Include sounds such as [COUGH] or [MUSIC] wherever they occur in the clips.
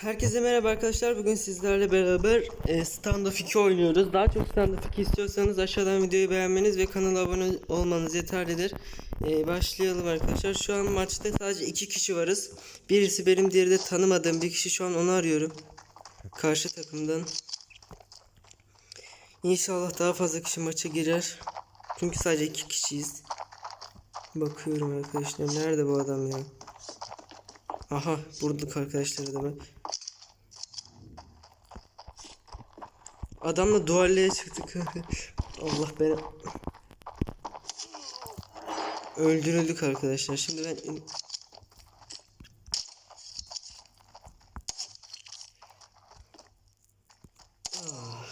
Herkese merhaba arkadaşlar. Bugün sizlerle beraber e, Standoff 2 oynuyoruz. Daha çok Standoff 2 istiyorsanız aşağıdan videoyu beğenmeniz ve kanala abone olmanız yeterlidir. E, başlayalım arkadaşlar. Şu an maçta sadece iki kişi varız. Birisi benim, diğeri de tanımadığım bir kişi. Şu an onu arıyorum. Karşı takımdan. İnşallah daha fazla kişi maça girer. Çünkü sadece iki kişiyiz. Bakıyorum arkadaşlar. Nerede bu adam ya? Aha vurduk arkadaşlar adamı. Adamla dualleye çıktık. [LAUGHS] Allah beni. Öldürüldük arkadaşlar. Şimdi ben Ah.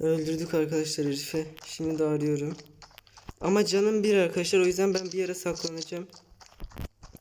Öldürdük arkadaşlar herifi. Şimdi de arıyorum. Ama canım bir arkadaşlar o yüzden ben bir yere saklanacağım.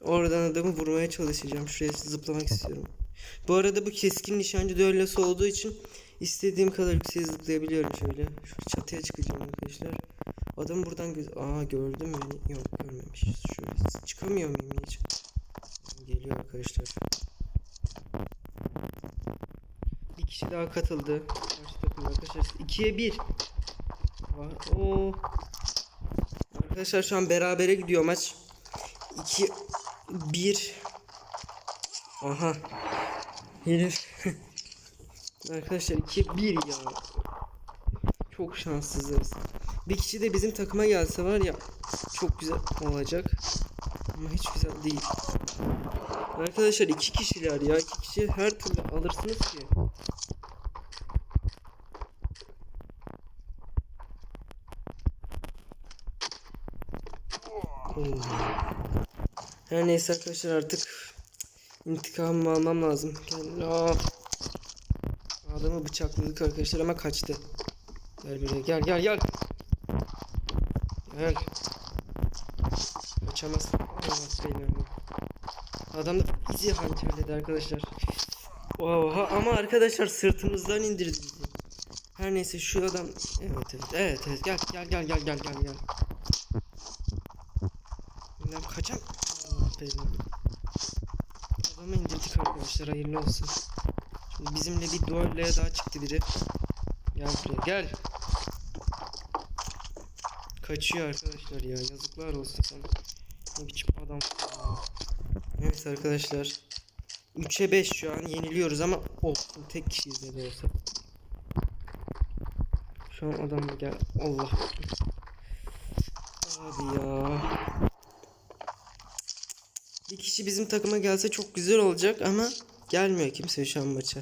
Oradan adamı vurmaya çalışacağım. Şuraya zıplamak istiyorum. Bu arada bu keskin nişancı düellosu olduğu için istediğim kadar yükseğe zıplayabiliyorum şöyle. Şu çatıya çıkacağım arkadaşlar. Adam buradan göz... Aa gördüm beni. Yok görmemiş. Şöyle çıkamıyor muyum hiç? Geliyor arkadaşlar. Bir kişi daha katıldı. Arkadaşlar. 2'ye 1. Var. Oo. Arkadaşlar şu an berabere gidiyor maç. 2 1 Aha. Herif. [LAUGHS] Arkadaşlar 2 1 ya. Çok şanssızız. Bir kişi de bizim takıma gelse var ya çok güzel olacak. Ama hiç güzel değil. Arkadaşlar iki kişiler ya. iki kişi her türlü alırsınız ki. Her neyse arkadaşlar artık intikamımı almam lazım. Gel. Adamı bıçakladık arkadaşlar ama kaçtı. Gel buraya gel gel gel. Gel. Kaçamaz. Adam da bizi hançerledi arkadaşlar. Oha ama arkadaşlar sırtımızdan indirdi bizi. Her neyse şu adam evet evet evet evet gel gel gel gel gel gel gel. Allah belanı. Adamı indirdik arkadaşlar hayırlı olsun. Bizimle bir duelleye daha çıktı biri. Gel buraya gel. Kaçıyor arkadaşlar ya yazıklar olsun sana. Ne biçim adam. Evet arkadaşlar. 3'e 5 şu an yeniliyoruz ama olsun tek kişiyiz ne de olsa. Şu an adam gel. Allah. Abi ya. Bir kişi bizim takıma gelse çok güzel olacak ama gelmiyor kimse şu an maça.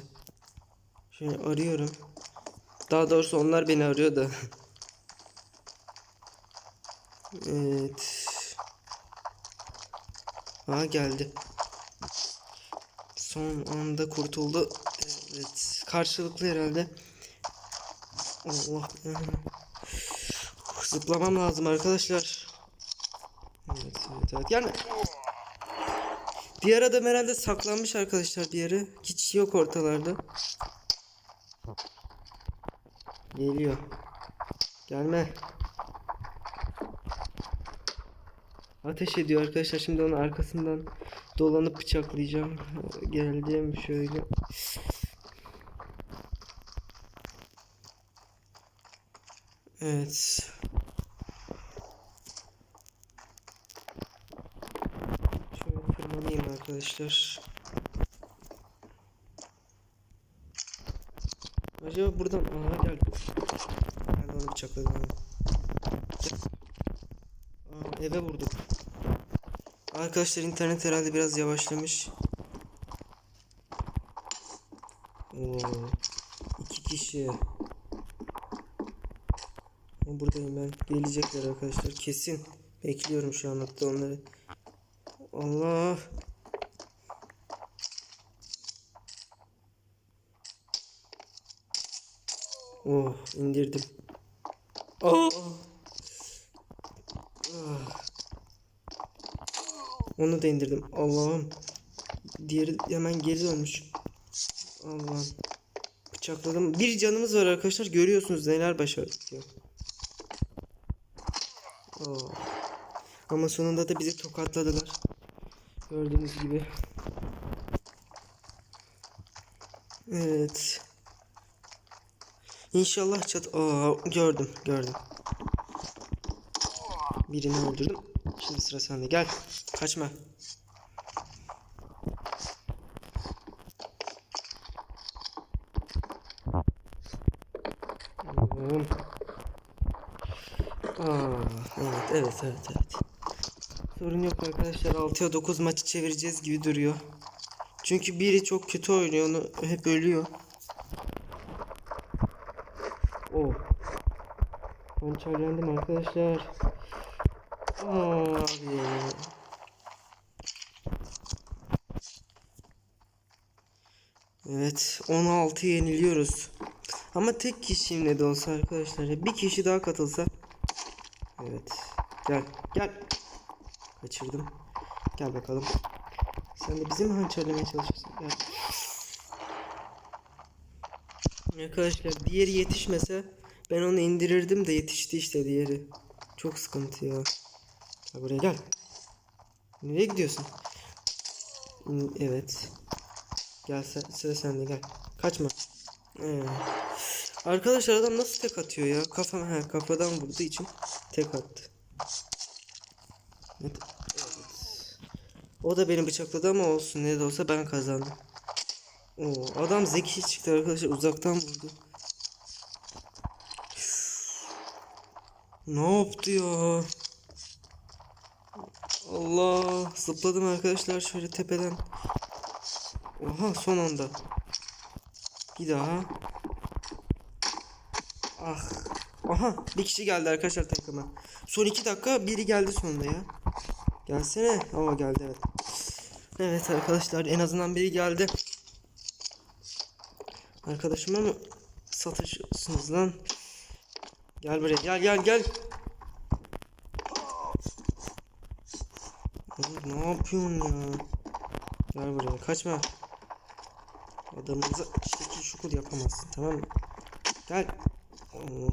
Şöyle arıyorum. Daha doğrusu onlar beni arıyor da. [LAUGHS] evet. Ha geldi. Son anda kurtuldu. Evet. Karşılıklı herhalde. Allah. Zıplamam lazım arkadaşlar. Evet evet evet. Yani Diğer adam herhalde saklanmış arkadaşlar bir yere. Hiç yok ortalarda. Geliyor. Gelme. Ateş ediyor arkadaşlar. Şimdi onun arkasından dolanıp bıçaklayacağım. Geldim şöyle. Evet. Şöyle tırmanayım arkadaşlar. Acaba buradan aha gel. Ben onu bıçakladım. Gel. Aa, eve vurduk. Arkadaşlar internet herhalde biraz yavaşlamış. Oo, iki kişi. Ama buradayım ben. Gelecekler arkadaşlar kesin. Bekliyorum şu an hatta onları. Allah. Oh indirdim. Oh. Ah. Onu da indirdim. Allah'ım. Diğeri hemen geri dönmüş. Allah'ım. Bıçakladım. Bir canımız var arkadaşlar. Görüyorsunuz neler başardık ya. Oh. Ama sonunda da bizi tokatladılar. Gördüğünüz gibi. Evet. İnşallah çat... Aa, gördüm gördüm. Birini öldürdüm. Şimdi sıra sende. Gel. Kaçma. Evet evet evet evet. Sorun yok arkadaşlar. 6'ya 9 maçı çevireceğiz gibi duruyor. Çünkü biri çok kötü oynuyor. Onu hep ölüyor. Oh. Hançerlendim arkadaşlar. Abi. Evet 16 yeniliyoruz. Ama tek kişiyim de olsa arkadaşlar. Bir kişi daha katılsa. Evet. Gel gel. Kaçırdım. Gel bakalım. Sen de bizim hançerlemeye çalışırsın. Gel. Arkadaşlar diğeri yetişmese ben onu indirirdim de yetişti işte diğeri. Çok sıkıntı ya. Gel buraya gel. Nereye gidiyorsun? Evet. Gel sıra sende gel. Kaçma. Ee. Arkadaşlar adam nasıl tek atıyor ya? Kafam he, kafadan vurduğu için tek attı. Evet. evet. O da beni bıçakladı ama olsun ne de olsa ben kazandım. Oo, adam zeki çıktı arkadaşlar uzaktan vurdu. Ne yaptı ya? Allah zıpladım arkadaşlar şöyle tepeden. Oha son anda. Bir daha. Ah. Aha bir kişi geldi arkadaşlar takıma. Son iki dakika biri geldi sonunda ya. Gelsene. Aa geldi evet. Evet arkadaşlar en azından biri geldi. Arkadaşıma mı satışıyorsunuz lan? Gel buraya gel gel gel. Ne yapıyorsun ya? Gel buraya kaçma. Adamımıza şekil şukul yapamazsın tamam mı? Gel. Oo.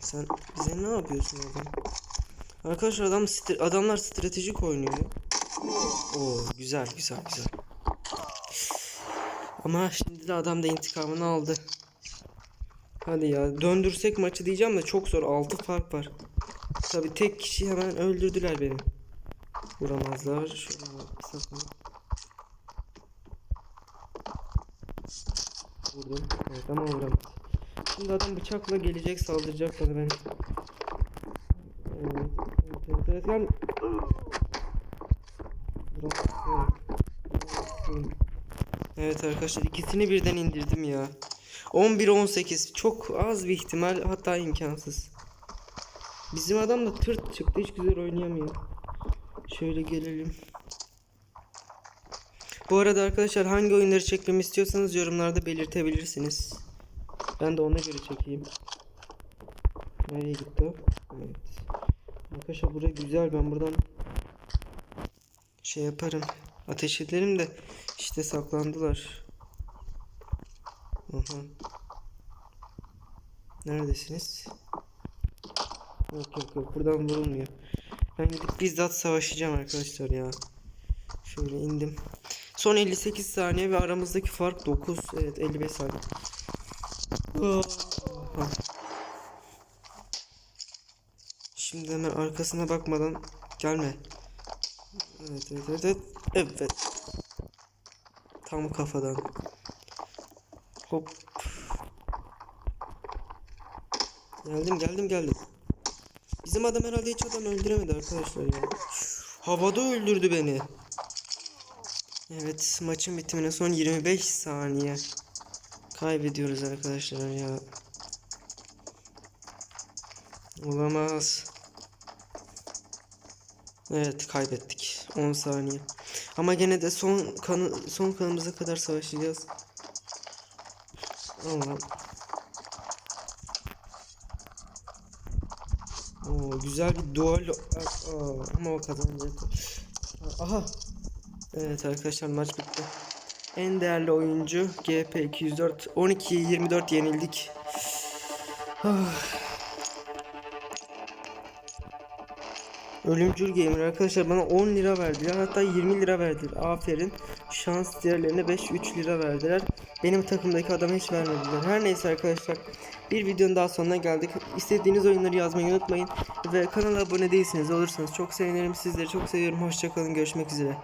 Sen bize ne yapıyorsun adam? Arkadaşlar adam adamlar stratejik oynuyor. Oo güzel güzel güzel. Ama şimdi de adam da intikamını aldı. Hadi ya döndürsek maçı diyeceğim de çok zor 6 fark var. Tabi tek kişi hemen öldürdüler beni. Vuramazlar. Saklan. Vurdum. Evet ama vuramaz. Şimdi adam bıçakla gelecek saldıracak bana ben. Evet. Evet evet. Evet. Evet arkadaşlar ikisini birden indirdim ya. 11-18 çok az bir ihtimal hatta imkansız. Bizim adam da tırt çıktı hiç güzel oynayamıyor. Şöyle gelelim. Bu arada arkadaşlar hangi oyunları çekmemi istiyorsanız yorumlarda belirtebilirsiniz. Ben de ona göre çekeyim. Nereye gitti? Evet. Arkadaşlar burası güzel ben buradan şey yaparım. Ateş ederim de işte saklandılar. Aha. Neredesiniz? Yok yok yok buradan vurulmuyor. Ben gidip bizzat savaşacağım arkadaşlar ya. Şöyle indim. Son 58 saniye ve aramızdaki fark 9. Evet 55 saniye. Aha. Şimdi hemen arkasına bakmadan gelme. Evet evet evet evet. Evet. Tam kafadan. Hop. Geldim geldim geldim. Bizim adam herhalde hiç adam öldüremedi arkadaşlar ya. Havada öldürdü beni. Evet maçın bitimine son 25 saniye. Kaybediyoruz arkadaşlar ya. Olamaz. Evet kaybettik. 10 saniye. Ama gene de son kanı son kanımıza kadar savaşacağız. Allah. Oo, güzel bir dual ama o kazanacak. Aha. Evet arkadaşlar maç bitti. En değerli oyuncu GP 204 12 24 yenildik. Ah. Ölümcül Gamer arkadaşlar bana 10 lira verdiler hatta 20 lira verdiler aferin şans diğerlerine 5 3 lira verdiler benim takımdaki adama hiç vermediler. Her neyse arkadaşlar bir videonun daha sonuna geldik. İstediğiniz oyunları yazmayı unutmayın ve kanala abone değilseniz olursanız çok sevinirim. Sizleri çok seviyorum. Hoşçakalın görüşmek üzere